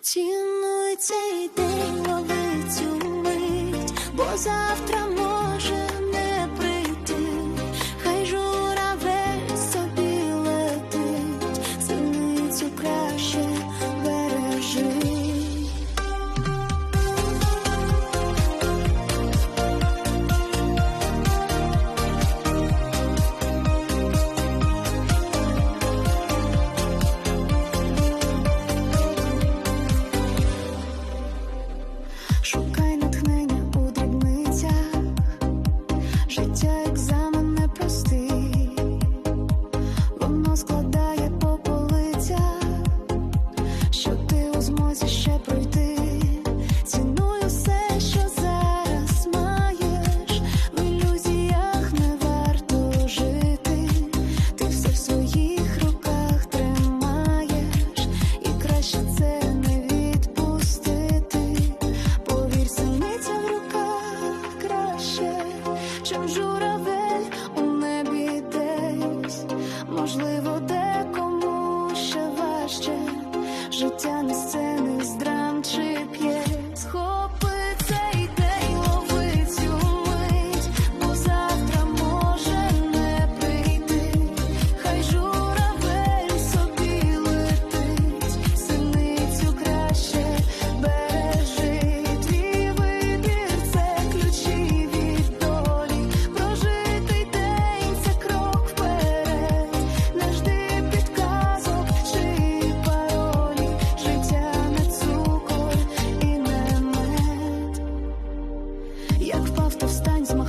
Цінуй цей день, лови цю мить, бо завтра Шукай натхнення у дрібницях, життя екзамен непростий, воно складає по полицях, що ти у змозі ще пройти. Можливо, декому ще. Життя не сцени з драми. distance.